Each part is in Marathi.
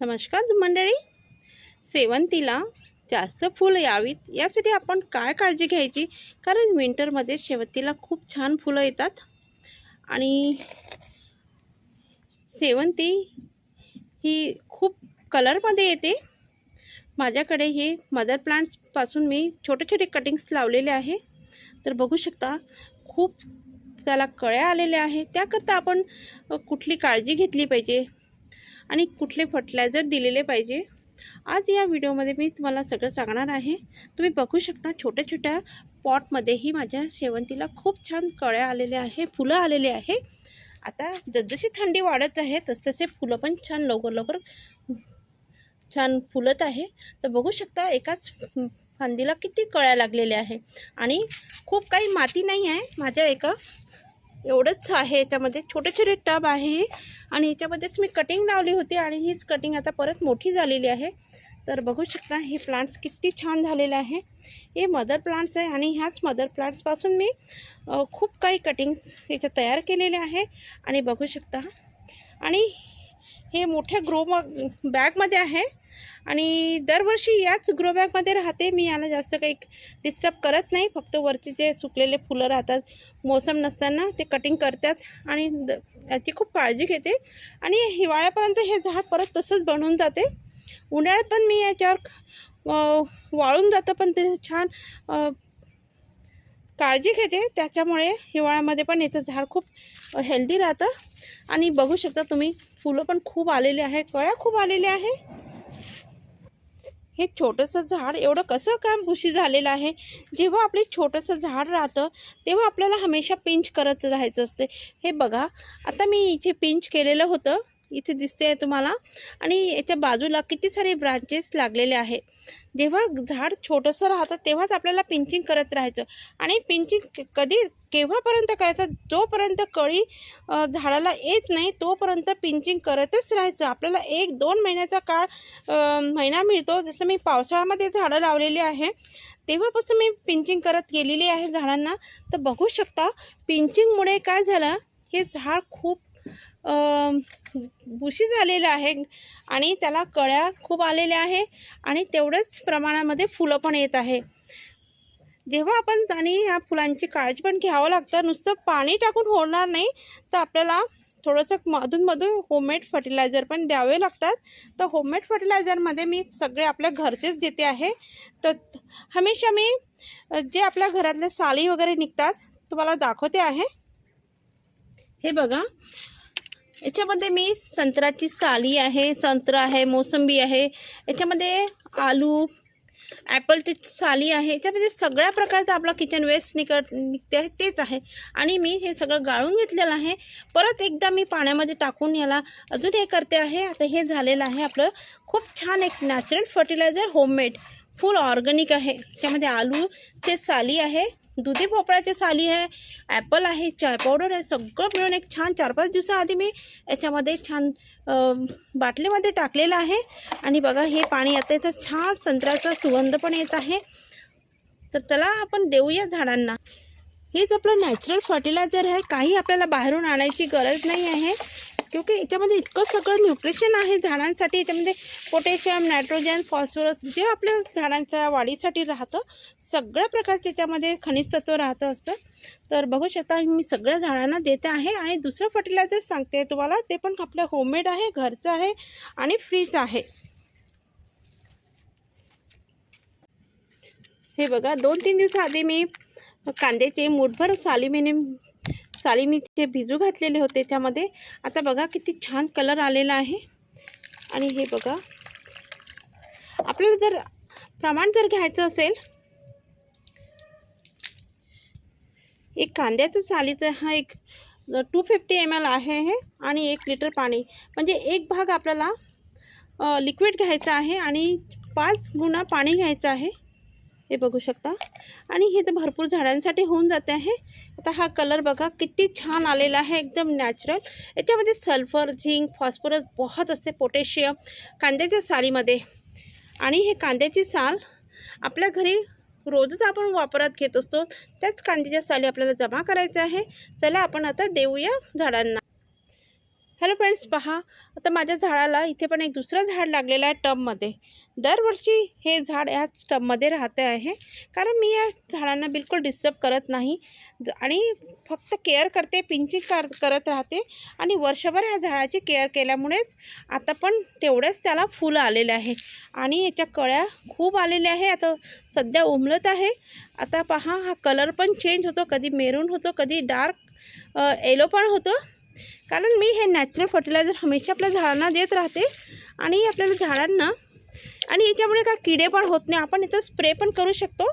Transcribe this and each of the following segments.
नमस्कार मंडळी. शेवंतीला जास्त फुलं यावीत यासाठी आपण काय काळजी घ्यायची? कारण विंटरमध्ये शेवंतीला खूप छान फुलं येतात. आणि शेवंती ही खूप कलरमध्ये येते. माझ्याकडे हे मदर प्लांट्सपासून मी छोटे छोटे कटिंग्स लावलेले आहे. तर बघू शकता खूप त्याला कळ्या आलेल्या आहे त्याकरता आपण कुठली काळजी घेतली पाहिजे? आणि कुठले फर्टिलायझर दिलेले पाहिजे. आज या व्हिडिओमध्ये मी तुम्हाला सगळं सांगणार आहे. तुम्ही बघू शकता छोट्या छोट्या पॉटमध्येही माझ्या शेवंतीला खूप छान कळ्या आलेल्या आहे फुलं आलेले आहे. आता जसजशी थंडी वाढत आहे तसतसे फुलं पण छान लवकर लवकर छान फुलत आहे. तर बघू शकता एकाच फांदीला किती कळ्या लागलेल्या आहे. आणि खूप काही माती नाही आहे माझ्या एका एवढंच आहे. याच्यामध्ये छोटे छोटे टब आहे. आणि याच्यामध्येच मी कटिंग लावली होती आणि हीच कटिंग आता परत मोठी झालेली आहे. तर बघू शकता हे प्लांट्स किती छान झालेले आहे. हे मदर प्लांट्स आहे आणि ह्याच मदर प्लांट्सपासून मी खूप काही कटिंग्स इथे तयार केलेले आहे. आणि बघू शकता. आणि हे मोठ्या ग्रो बॅगमध्ये आहे. आणि दरवर्षी याच ग्रो बॅगमध्ये राहते. मी याला जास्त काही डिस्टर्ब करत नाही. फक्त वरचे जे सुकलेले फुलं राहतात मोसम नसताना ते कटिंग करतात आणि द याची खूप काळजी घेते. आणि हिवाळ्यापर्यंत हे झाड परत तसंच बनून जाते. उन्हाळ्यात पण मी याच्यावर वाळून जातं पण ते छान काळजी घेते. त्याच्यामुळे हिवाळ्यामध्ये पण याचं झाड खूप हेल्दी राहतं. आणि बघू शकता तुम्ही फुलं पण खूप आलेले आहे कळ्या खूप आलेल्या आहे. हे छोटंसं झाड एवढं कसं काय बुशी झालेलं आहे? जेव्हा आपले छोटंसं झाड राहतं तेव्हा आपल्याला हमेशा पिंच करत राहायचं असते. हे बघा आता मी इथे पिंच केलेलं होतं. इथे दिसते आहे तुम्हाला. आणि याच्या बाजूला किती सारे ब्रांचेस लागलेले आहेत. जेव्हा झाड छोटंसं राहतं तेव्हाच आपल्याला पिंचिंग करत राहायचं. आणि पिंचिंग कधी केव्हापर्यंत करायचं? जोपर्यंत कळी झाडाला येत नाही तोपर्यंत पिंचिंग करतच राहायचं. आपल्याला एक दोन महिन्याचा काळ महिना मिळतो. जसं मी पावसाळ्यामध्ये झाडं लावलेली आहे तेव्हापासून मी पिंचिंग करत गेलेली आहे झाडांना. तर बघू शकता पिंचिंगमुळे काय झालं? हे झाड खूप बुशी झालेलं आहे आणि त्याला कळ्या खूप आलेल्या आहे आणि तेवढंच प्रमाणामध्ये फुलं पण येत आहे. जेव्हा आपण आणि ह्या फुलांची काळजी पण घ्यावं लागतं नुसतं पाणी टाकून होणार नाही तर आपल्याला थोडंसं मधूनमधून होममेड फर्टिलायझर पण द्यावे लागतात. तर होममेड फर्टिलायझरमध्ये मी सगळे आपल्या घरचेच देते आहे. तर हमेशा मी जे आपल्या घरातले साली वगैरे निघतात तुम्हाला दाखवते आहे. हे बघा याच्यामध्ये मी संत्र्याची साली आहे संत्रा आहे मोसंबी आहे. याच्यामध्ये आलू ॲपलची साली आहे. याच्यामध्ये सगळ्या प्रकारचं आपला किचन वेस्ट निकट निघते आहे तेच आहे. आणि मी हे सगळं गाळून घेतलेलं आहे. परत एकदा मी पाण्यामध्ये टाकून याला अजून हे करते आहे. आता हे झालेलं आहे आपलं खूप छान एक natural fertiliser homemade full organic आहे. त्यामध्ये आलूचे साली आहे. दुधी भोपळ्याचे साली आहे ॲपल आहे चाय पावडर आहे सगळं मिळून एक छान चार पाच दिवसाआधी मी याच्यामध्ये छान बाटलीमध्ये टाकलेलं आहे. आणि बघा हे पाणी आता याचं छान संत्र्याचा सुगंध पण येत आहे. तर चला आपण देऊया झाडांना. हेच आपलं नॅचरल फर्टिलायझर आहे. काही आपल्याला बाहेरून आणायची गरज नाही आहे. क्योंकि याच्यामध्ये इतकं सगळं न्यूट्रिशन आहे झाडांसाठी. याच्यामध्ये पोटॅशियम नायट्रोजन फॉस्फरस जे आपल्या झाडांच्या वाढीसाठी राहतं सगळ्या प्रकारचे याच्यामध्ये खनिज तत्व राहतं असतं. तर बघू शकता मी सगळ्या झाडांना देते आहे आणि दुसरं फर्टिलायझर सांगते तुम्हाला. ते पण आपलं होममेड आहे घरचं आहे आणि फ्रीच आहे. हे बघा दोन तीन दिवसाआधी मी कांद्याचे मूठभर साली साली मी ते भिजू घातलेले होते त्याच्यामध्ये आता बघा किती छान कलर आलेला आहे. आणि हे बघा. आपल्याला जर प्रमाण जर घ्यायचं असेल एक कांद्याचं सालीचं हा एक टू फिफ्टी एम एल आहे हे आणि एक लिटर पाणी. म्हणजे एक भाग आपल्याला लिक्विड घ्यायचं आहे आणि पाच गुणा पाणी घ्यायचं आहे. हे बघू शकता. आणि हे तर भरपूर झाडांसाठी होऊन जाते आहे. आता हा कलर बघा किती छान आलेला आहे एकदम नॅचरल याच्यामध्ये सल्फर झिंक फॉस्फरस बहुत असते पोटॅशियम कांद्याच्या सालीमध्ये. आणि हे कांद्याची साल आपल्या घरी रोजच आपण वापरात घेत असतो. त्याच कांद्याच्या साली आपल्याला जमा करायचं आहे. चला आपण आता देऊया झाडांना. हॅलो फ्रेंड्स पहा. आता माझ्या झाडाला इथे पण एक दुसरं झाड लागलेलं आहे टबमध्ये. दरवर्षी हे झाड याच टबमध्ये राहते आहे. कारण मी या झाडांना बिलकुल डिस्टर्ब करत नाही. ज- आणि फक्त केअर करते पिंचिंग कर करत राहते. आणि वर्षभर ह्या झाडाची केअर केल्यामुळेच आता पण तेवढेच त्याला फुलं आलेले आहे. आणि याच्या कळ्या खूप आलेल्या आहे. आता सध्या उमलत आहे. आता पहा हा कलर पण चेंज होतो. कधी मेरून होतो कधी डार्क येलो पण होतो. कारण मी हे नॅचरल फर्टिलायझर हमेशा आपल्या झाडांना देत राहते आणि आपल्याला झाडांना आणि याच्यामुळे काय किडे पण होत नाही. आपण याचा स्प्रे पण करू शकतो.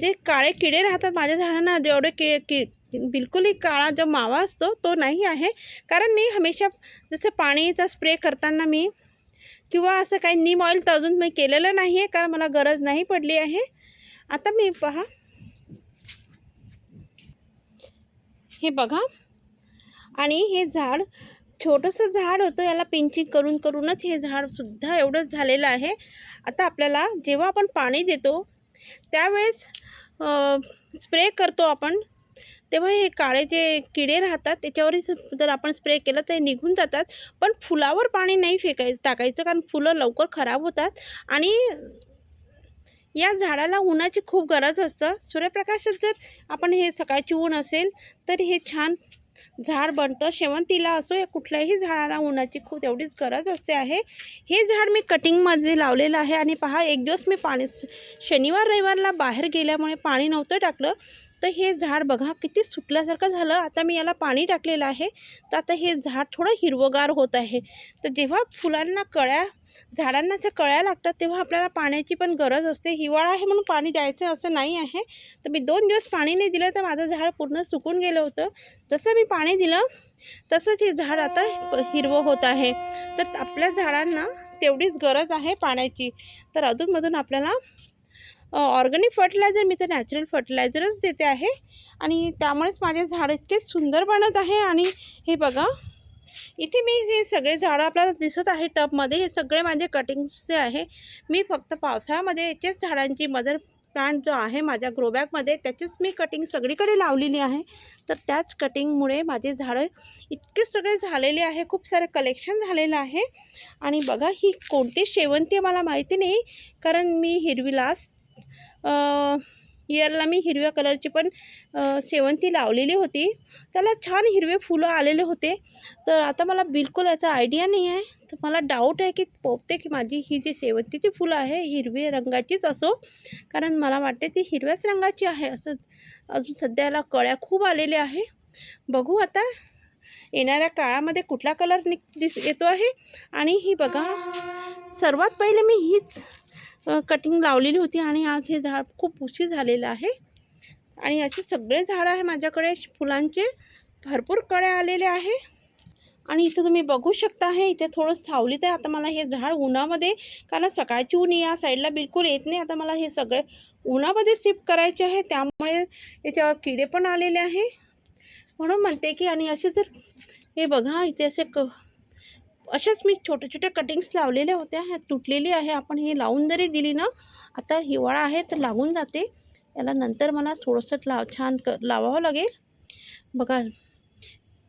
जे काळे किडे राहतात माझ्या झाडांना जेवढे कि कि बिलकुलही काळा जो मावा असतो तो नाही आहे. कारण मी हमेशा जसं पाणीचा स्प्रे करताना मी किंवा असं काही नीम ऑइल तर अजून मी केलेलं नाही आहे कारण मला गरज नाही पडली आहे. आता मी पहा. हे बघा. आणि हे झाड छोटंसं झाड होतं याला पिंचिंग करून करूनच हे झाडसुद्धा एवढंच झालेलं आहे. आता आपल्याला जेव्हा आपण पाणी देतो त्यावेळेस स्प्रे करतो आपण. तेव्हा हे काळे जे किडे राहतात त्याच्यावरही जर आपण स्प्रे केलं तर निघून जातात. पण फुलावर पाणी नाही फेकाय टाकायचं कारण फुलं लवकर खराब होतात. आणि या झाडाला उन्हाची खूप गरज असतं. सूर्यप्रकाशात जर आपण हे सकाळची ऊन असेल तर हे छान झाड बनतं. शेवंतीला असो या कुठल्याही झाडाला उन्हाची खूप तेवढीच गरज असते आहे. हे झाड मी कटिंगमध्ये लावलेलं आहे आणि पहा एक दिवस मी पाणी शनिवार रविवारला बाहेर गेल्यामुळे पाणी नव्हतं टाकलं. तर हे झाड बघा किती सुकल्यासारखं झालं. आता मी याला पाणी टाकलेलं आहे. तर आता हे झाड थोडं हिरवगार होत आहे. तर जेव्हा फुलांना कळ्या झाडांना ज्या कळ्या लागतात तेव्हा आपल्याला पाण्याची पण गरज असते. हिवाळा आहे म्हणून पाणी द्यायचं असं नाही आहे. तर मी दोन दिवस पाणी नाही दिलं तर माझं झाड पूर्ण सुकून गेलं होतं. जसं मी पाणी दिलं तसंच हे झाड आता प- हिरवं होत आहे. तर आपल्या झाडांना तेवढीच गरज आहे पाण्याची. तर अधूनमधून आपल्याला ऑर्गॅनिक फर्टिलायझर मी तर नॅचरल फर्टिलायझरच देते आहे. आणि त्यामुळेच माझे झाड इतके सुंदर बनत आहे आणि हे बघा इथे मी हे सगळे झाडं आपल्याला दिसत आहे टबमध्ये. हे सगळे माझे कटिंग्सचे आहे. मी फक्त पावसाळ्यामध्ये याचेच झाडांची मदर प्लांट जो आहे माझ्या ग्रोबॅगमध्ये त्याचीच मी कटिंग सगळीकडे लावलेली आहे. तर त्याच कटिंगमुळे माझे झाडं इतके सगळे झालेले आहे खूप सारं कलेक्शन झालेलं आहे. आणि बघा ही कोणती शेवंती आहे मला माहिती नाही कारण मी हिरवी लास्ट इयरला मी हिरव्या कलरची पण शेवंती लावलेली होती. त्याला छान हिरवे फुलं आलेले होते. तर आता मला बिलकुल याचा आयडिया नाही आहे. तर मला डाऊट आहे की पोपते की माझी ही जी शेवंतीची फुलं आहे हिरवी रंगाचीच असो. कारण मला वाटते ती हिरव्याच रंगाची आहे. असं अजून सध्याला कळ्या खूप आलेल्या आहे. बघू आता. येणाऱ्या काळामध्ये कुठला कलर निघ दिस येतो आहे? आणि ही बघा. सर्वात पहिले मी हीच कटिंग लावलेली होती आणि आज हे झाड खूप उशी झालेलं आहे. आणि असे सगळे झाडं आहे माझ्याकडे फुलांचे भरपूर कळे आलेले आहे. आणि इथं तुम्ही बघू शकता आहे इथे थोडं सावलीत आहे. आता मला हे झाड उन्हामध्ये कारण सकाळची ऊन या साईडला बिलकुल येत नाही. आता मला हे सगळे उन्हामध्ये शिफ्ट करायचे आहे. त्यामुळे याच्यावर किडे पण आलेले आहे. म्हणून म्हणते की आणि असे जर हे बघा इथे असे क अशाच मी छोट्या छोट्या कटिंग्स लावलेल्या होत्या. ह्या तुटलेली आहे. आपण हे लावून जरी दिली ना आता हिवाळा आहे तर लागून जाते. याला नंतर मला थोडंसं लाव छान क लावावं लागेल. बघा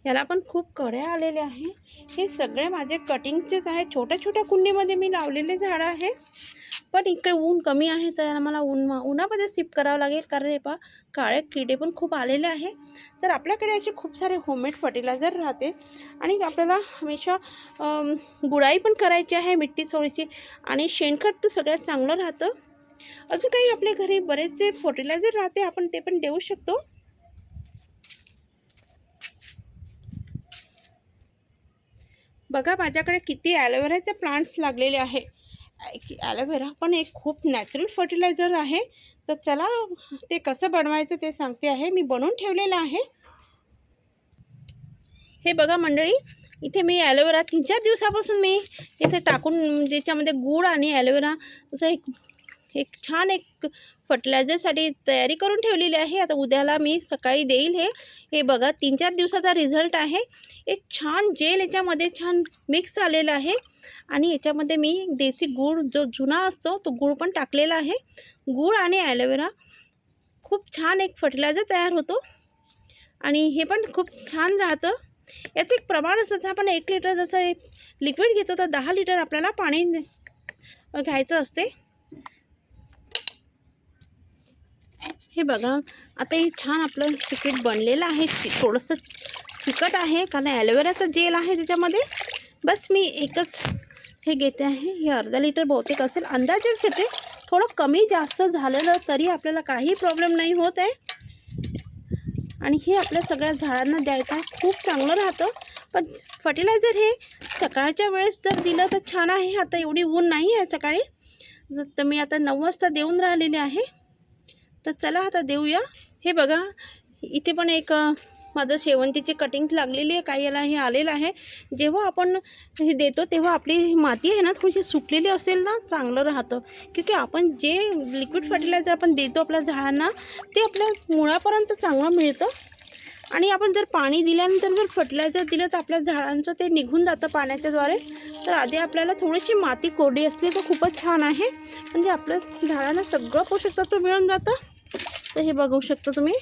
याला पण खूप कड्या आलेल्या आहे. हे सगळे माझे कटिंगचेच आहे छोट्या छोट्या कुंडीमध्ये मी लावलेले झाडं आहे. पण इकडे ऊन कमी आहे तर मला ऊन उन्हामध्ये शिफ्ट करावं लागेल. कारण हे पहा काळे किडे पण खूप आलेले आहे. तर आपल्याकडे असे खूप सारे होममेड फर्टिलायझर राहते. आणि आपल्याला हमेशा अम, गुळाई पण करायची आहे मिट्टी सोडीची आणि शेणखत तर सगळ्यात चांगलं राहतं. अजून काही आपल्या घरी बरेचसे फर्टिलायझर राहते. आपण ते पण देऊ शकतो. बघा माझ्याकडे किती ॲलोवेराचे प्लांट्स लागलेले आहे. ॲलोवेरा पण एक खूप नॅचरल फर्टिलायझर आहे. तर चला ते कसं बनवायचं ते सांगते आहे. मी बनवून ठेवलेलं आहे. हे बघा मंडळी इथे मी ॲलोवेरा तीन चार दिवसापासून मी इथे टाकून ज्याच्यामध्ये गूळ आणि ॲलोवेरा असं एक एक छान एक फर्टिलायझरसाठी तयारी करून ठेवलेली आहे. आता उद्याला मी सकाळी देईल हे. हे बघा तीन चार दिवसाचा रिझल्ट आहे. एक छान जेल याच्यामध्ये छान मिक्स आलेलं आहे. आणि याच्यामध्ये मी देसी गूळ जो जुना असतो तो गूळ पण टाकलेला आहे. गूळ आणि ॲलोवेरा खूप छान एक फर्टिलायझर तयार होतो. आणि हे पण खूप छान राहतं. याचं एक प्रमाण असतं आपण एक लिटर जसं लिक्विड घेतो तर दहा लिटर आपल्याला पाणी घ्यायचं असते. हे बघा आता हे छान आपलं तिकीट बनलेलं आहे. थोडंसं चिकट आहे कारण ॲलोवेराचं जेल आहे त्याच्यामध्ये. बस मी एकच हे घेते आहे. हे अर्धा लिटर बहुतेक असेल. अंदाजेच घेते. थोडं कमी जास्त झालेलं तरी आपल्याला काही प्रॉब्लेम नाही होत आहे. आणि हे आपल्या सगळ्या झाडांना द्यायचं आहे. खूप चांगलं राहतं. पण फर्टिलायझर हे सकाळच्या वेळेस जर दिलं तर छान आहे. आता एवढी ऊन नाही आहे सकाळी. तर मी आता नऊ वाजता देऊन राहिलेले आहे. तर चला आता देऊया. हे बघा इथे पण एक माझं शेवंतीची कटिंग लागलेली आहे काही याला हे आलेलं आहे. जेव्हा आपण हे देतो तेव्हा आपली ही माती आहे ना थोडीशी सुकलेली असेल ना चांगलं राहतं. क्योंकि आपण जे लिक्विड फर्टिलायझर आपण देतो आपल्या झाडांना ते आपल्या मुळापर्यंत चांगलं मिळतं. आणि आपण जर पाणी दिल्यानंतर जर फर्टिलायझर दिलं तर आपल्या झाडांचं ते निघून जातं पाण्याच्याद्वारे तर आधी आपल्याला थोडीशी माती कोरडी असली तर खूपच छान आहे. म्हणजे आपल्या झाडांना सगळं पोषक तत्व मिळून जातं. तर हे बघू शकता तुम्ही.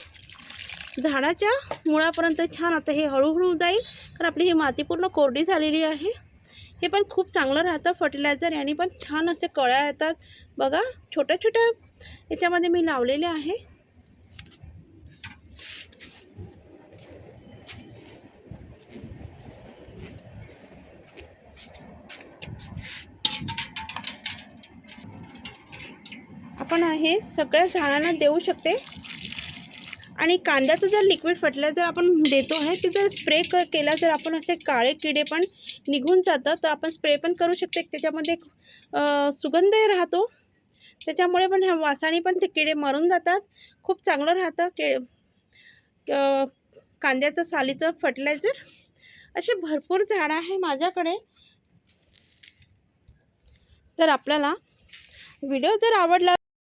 झाडाच्या मुळापर्यंत छान आता हे हळूहळू जाईल. कारण आपली ही माती पूर्ण कोरडी झालेली आहे. हे पण खूप चांगलं राहतं फर्टिलायझर याने पण छान असे कळ्या येतात. बघा छोट्या छोट्या याच्यामध्ये मी लावलेले आहे. आपण हे सगळ्या झाडांना देऊ शकते. आणि कांद्याचं जर लिक्विड फटलं जर आपण देतो आहे ते जर स्प्रे क केला जर आपण असे काळे किडे पण निघून जातं तर आपण स्प्रे पण करू शकते. त्याच्यामध्ये सुगंधही राहतो. त्याच्यामुळे पण ह्या वासाने पण ते किडे मरून जातात. खूप चांगलं राहतं. के कांद्याचं सालीचं फर्टिलायझर असे भरपूर झाडं आहे माझ्याकडे. तर आपल्याला व्हिडिओ जर आवडला